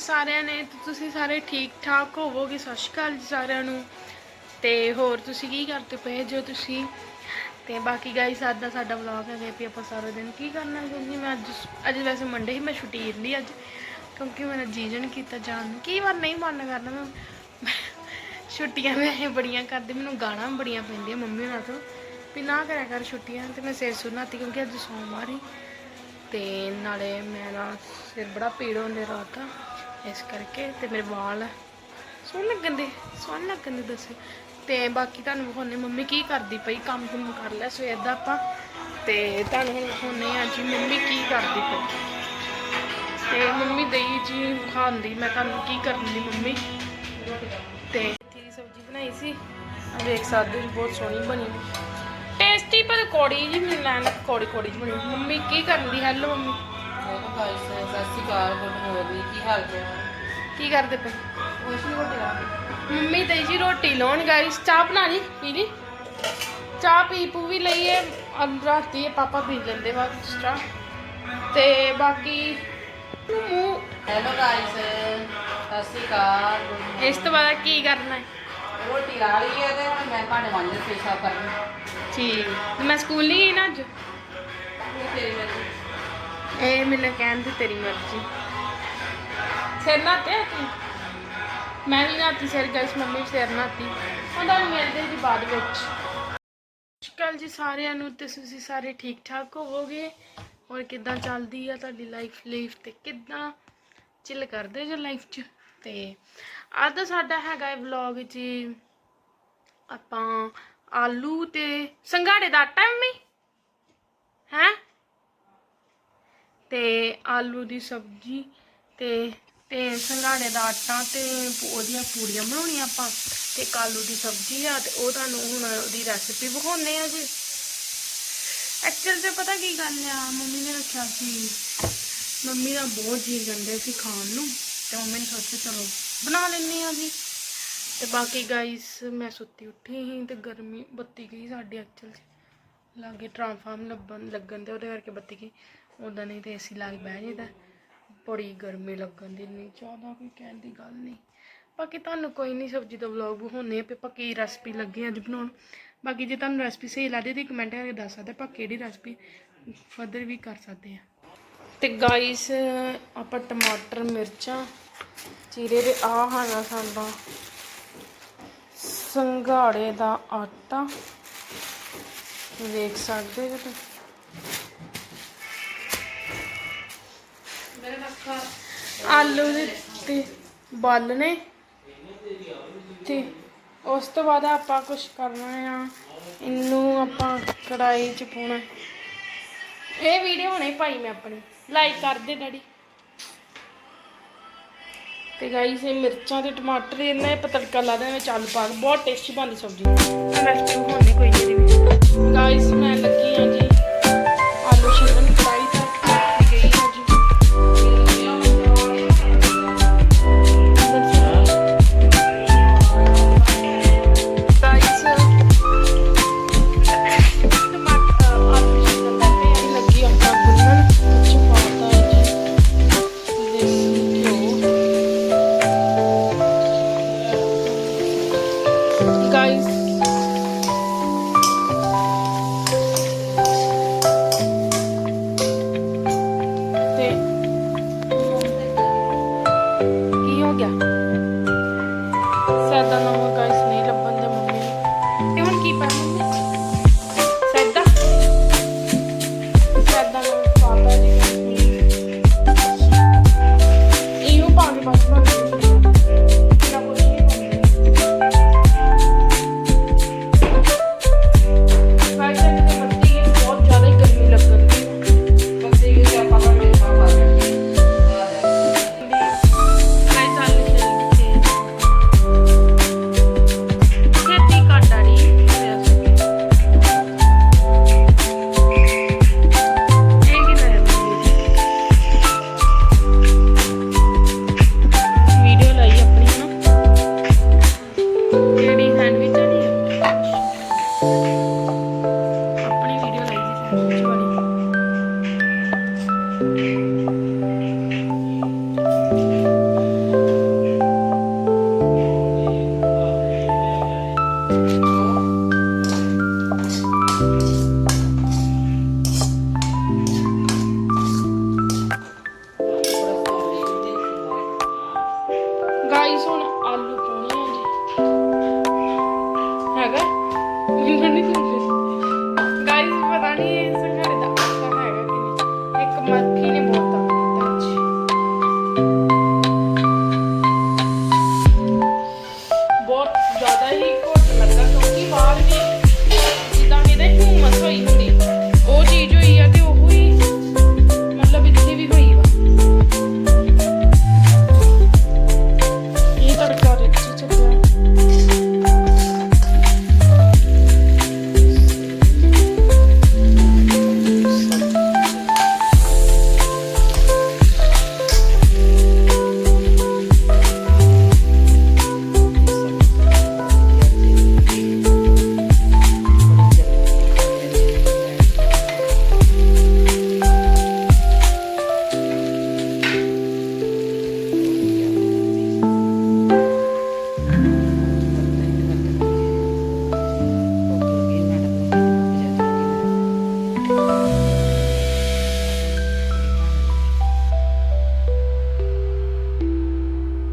ਸਾਰਿਆਂ ਨੇ ਤੁਸੀਂ ਸਾਰੇ ਠੀਕ ਠਾਕ ਹੋਵੋਗੇ? ਸਤਿ ਸ਼੍ਰੀ ਅਕਾਲ ਜੀ ਸਾਰਿਆਂ ਨੂੰ। ਤੇ ਹੋਰ ਤੁਸੀਂ ਕੀ ਕਰਦੇ ਪਏ ਜੋ ਤੁਸੀਂ? ਤੇ ਬਾਕੀ ਗਾਈਸ ਅੱਜ ਦਾ ਸਾਡਾ ਵਲੌਗ ਹੈ ਵੀ ਆਪਾਂ ਸਾਰਾ ਦਿਨ ਕੀ ਕਰਨਾ ਹੈ? ਕਿਉਂਕਿ ਮੈਂ ਅੱਜ ਅੱਜ ਵੈਸੇ ਮੰਡੇ ਹੀ ਮੈਂ ਛੁੱਟੀ ਲਈ ਅੱਜ। ਕਿਉਂਕਿ ਮੇਰਾ ਜੀਜਨ ਕੀਤਾ ਜਾਣ ਨੂੰ। ਕਈ ਵਾਰ ਨਹੀਂ ਮਨ ਕਰਦਾ ਮੈਂ ਛੁੱਟੀਆਂ ਮੈਂ ਇਹ ਬੜੀਆਂ ਕਰਦੀ, ਮੈਨੂੰ ਗਾਣਾ ਬੜੀਆਂ ਪੈਂਦੀਆਂ ਮੰਮੀ ਨਾਲ ਤੋਂ। ਵੀ ਨਾ ਕਰਿਆ ਕਰ ਛੁੱਟੀਆਂ, ਤੇ ਮੈਂ ਸਿਰ ਸੁਣਾਤੀ ਕਿਉਂਕਿ ਅੱਜ ਸੋਮਵਾਰ ਹੀ ਤੇ ਨਾਲੇ ਮੇਰਾ ਸਿਰ ਬੜਾ ਪੀੜ ਹੁੰਦੇ ਰਾਤ ਦਾ। ਇਸ ਕਰਕੇ ਤੇ ਮੇਰੇ ਵਾਲ ਸੋਹਣ ਲੱਗਣ ਦੇ, ਸੋਹਣ ਲੱਗਣ ਦੇ ਦੱਸੋ। ਤੇ ਬਾਕੀ ਤੁਹਾਨੂੰ ਵਿਖਾਉਣੇ ਮੰਮੀ ਕੀ ਕਰਦੀ ਪਈ, ਕੰਮ ਕੁਮ ਕਰ ਲਿਆ ਸਵੇਰ ਦਾ ਆਪਾਂ। ਤੇ ਤੁਹਾਨੂੰ ਹੁਣ ਵਿਖਾਉਣੇ ਆ ਜੀ, ਮੰਮੀ ਕੀ ਕਰਦੀ ਪਈ। ਤੇ ਮੰਮੀ ਦਈ ਜੀ ਖਾਂਦੀ, ਮੈਂ ਤੁਹਾਨੂੰ ਕੀ ਕਰਨ ਦੀ ਮੰਮੀ। ਤੇ ਮੇਥੀ ਸਬਜ਼ੀ ਬਣਾਈ ਸੀ ਆ ਵੇਖ ਸਕਦੇ ਹੋ ਬਹੁਤ ਸੋਹਣੀ ਬਣੀ। ਟੇਸਟੀ ਪਰ ਕੌੜੀ ਜੀ ਮੈਨੂੰ ਲੈਣ ਕੌੜੀ ਕੌੜੀ ਜਿਹੀ ਬਣੀ। ਮੰਮੀ ਕੀ ਕਰਨ ਦੀ ਹੈਲੋ ਮੰਮੀ। ਹੈਲੋ ਗਾਇਸ ਸਤਿ ਸ਼੍ਰੀ ਅਕਾਲ ਗੁੱਡ ਮੋਰਨਿੰਗ ਕੀ ਹਾਲ ਚਾਲ? ਕੀ ਕਰਦੇ ਪਏ? ਕੁਛ ਨਹੀਂ ਮੰਮੀ ਤੇ ਜੀ ਰੋਟੀ ਲਾਉਣ ਗਾਇਸ ਚਾਹ ਬਣਾ ਲਈ ਪੀ ਲਈ ਚਾਹ ਪੀ ਪੂ ਵੀ ਲਈਏ। ਅੰਦਰ ਰਾਤੀ ਇਹ ਪਾਪਾ ਪੀ ਲੈਂਦੇ ਬਾਅਦ ਚਾਹ। ਤੇ ਬਾਕੀ ਮੂੰਹ ਹੈਲੋ ਗਾਇਸ ਸਤਿ ਸ਼੍ਰੀ ਅਕਾਲ good morning। ਇਸ ਤੋਂ ਬਾਅਦ ਕੀ ਕਰਨਾ ਹੈ? ਰੋਟੀ ਲਾ ਲਈ ਹੈ ਤੇ ਹੁਣ ਮੈਂ ਭਾਂਡੇ ਮਾਂਜੇ ਤੇ ਸਾਫ਼ ਕਰਨੀ ਠੀਕ। ਮੈਂ ਸਕੂਲ ਨਹੀਂ ਗਈ ਨਾ ਅੱਜ? ਤੇਰੀ ਮਰਜ਼ੀ ਇਹ ਮੈਨੂੰ ਕਹਿਣ ਦੀ ਤੇਰੀ ਮਰਜ਼ੀ। ਸਿਰ ਨਾਤੇ ਤੂੰ? ਮੈਂ ਵੀ ਨਾਤੀ ਸਿਰ ਗਾਇਸ ਮੰਮੀ ਵੀ ਸਿਰ ਨਾਤੀ ਉਹਦਾ ਮਿਲਦੇ ਜੀ ਬਾਅਦ ਵਿੱਚ। ਸ਼ਕਲ ਜੀ ਸਾਰਿਆਂ ਨੂੰ ਤੇ ਤੁਸੀਂ ਸਾਰੇ ਠੀਕ ਠਾਕ ਹੋਵੋਗੇ। ਔਰ ਕਿੱਦਾਂ ਚੱਲਦੀ ਆ ਤੁਹਾਡੀ ਲਾਈਫ ਲਾਈਫ ਤੇ ਕਿੱਦਾਂ ਚਿੱਲ ਕਰਦੇ ਜੋ ਲਾਈਫ 'ਚ? ਤੇ ਅੱਜ ਦਾ ਸਾਡਾ ਹੈਗਾ ਇਹ ਵਲੌਗ ਜੀ ਆਪਾਂ ਆਲੂ ਤੇ ਸੰਘਾੜੇ ਦਾ ਆਟਾ ਮੰਮੀ? ਹੈ? ਤੇ ਆਲੂ ਦੀ ਸਬਜ਼ੀ ਤੇ ਤੇ ਸੰਘਾੜੇ ਦਾ ਆਟਾ ਤੇ ਉਹਦੀਆਂ ਪੂੜੀਆਂ ਬਣਾਉਣੀਆਂ ਆਪਾਂ ਤੇ ਇੱਕ ਆਲੂ ਦੀ ਸਬਜ਼ੀ ਆ ਤੇ ਉਹ ਤੁਹਾਨੂੰ ਹੁਣ ਉਹਦੀ ਰੈਸਿਪੀ ਵਿਖਾਉਣੇ ਆ ਜੀ। ਐਕਚੁਅਲ ਤੇ ਪਤਾ ਕੀ ਗੱਲ ਆ, ਮੰਮੀ ਨੇ ਰੱਖਿਆ ਸੀ, ਮੰਮੀ ਦਾ ਬਹੁਤ ਜੀ ਗੰਦੇ ਸੀ ਖਾਣ ਨੂੰ ਤੇ ਮੰਮੀ ਨੇ ਸੋਚਿਆ ਚਲੋ ਬਣਾ ਲੈਂਦੇ ਆ ਜੀ। ਤੇ ਬਾਕੀ ਗਾਈਸ ਮੈਂ ਸੁੱਤੀ ਉੱਠੀ ਸੀ ਤੇ ਗਰਮੀ ਬੱਤੀ ਗਈ ਸਾਡੇ ਐਕਚੁਅਲ ਚ। ਲਾਗੇ ਟਰਾਂਸਫਾਰਮ ਲੱਭਣ ਲੱਗਣ ਤੇ ਉਹਦੇ ਕਰਕੇ ਬੱਤੀ ਗਈ। ਉਦਾਂ ਨਹੀਂ ਤੇ ਏਸੀ ਲਾ ਕੇ ਬਹਿ ਜਾਈਦਾ। ਬੜੀ ਗਰਮੀ ਲੱਗਣ ਦੀ ਨਹੀਂ ਜ਼ਿਆਦਾ ਕੋਈ ਕਹਿਣ ਦੀ ਗੱਲ ਨਹੀਂ। ਬਾਕੀ ਤੁਹਾਨੂੰ ਕੋਈ ਨਹੀਂ, ਸਬਜ਼ੀ ਦਾ ਵਲੌਗ ਵਿਖਾਉਣੇ ਆ ਵੀ ਆਪਾਂ ਕੀ ਰੈਸਪੀ ਲੱਗੇ ਅੱਜ ਬਣਾਉਣ। ਬਾਕੀ ਜੇ ਤੁਹਾਨੂੰ ਰੈਸਪੀ ਸਹੀ ਲੱਗਦੀ ਤੇ ਕਮੈਂਟ ਕਰਕੇ ਦੱਸ ਸਕਦੇ ਆਪਾਂ ਕਿਹੜੀ ਰੈਸਪੀ ਫਰਦਰ ਵੀ ਕਰ ਸਕਦੇ ਆ ਤੇ ਗਾਈਸ ਆਪਾਂ ਟਮਾਟਰ, ਮਿਰਚਾਂ ਚੀਰੇ ਦੇ ਆ ਹਾਣਾ ਸਾਡਾ। ਸੰਘਾੜੇ ਦਾ ਆਟਾ। ਵੇਖ ਸਕਦੇ ਹੋ ਤੁਸੀਂ? ਆਲੂ ਤੇ ਬੱਲ ਤੇ ਉਸ ਤੋਂ ਬਾਅਦ ਆਪਾਂ ਕੁਝ ਕਰਨਾ ਆ। ਇਹਨੂੰ ਆਪਾਂ ਕੜਾਈ ਚ ਪਾਉਣਾ। ਇਹ ਵੀਡੀਓ ਹੁਣੇ ਪਾਈ ਮੈਂ ਆਪਣੀ। ਲਾਈਕ ਕਰ ਦੇ ਡੈਡੀ। ਤੇ ਗਾਈਸ ਇਹ ਮਿਰਚਾਂ ਤੇ ਟਮਾਟਰ, ਇਹਨਾਂ ਇਹ ਤੜਕਾ ਲਾ ਦੇਣਾ ਵਿੱਚ ਆਲੂ ਪਾ ਕੇ। ਬਹੁਤ ਟੇਸਟੀ ਬਣਦੀ ਸਬਜ਼ੀ। ਰੈਸਪੀ ਹੋਣੀ ਕੋਈ ਨਹੀਂ ਗਾਈਸ ਮੈਂ এখানে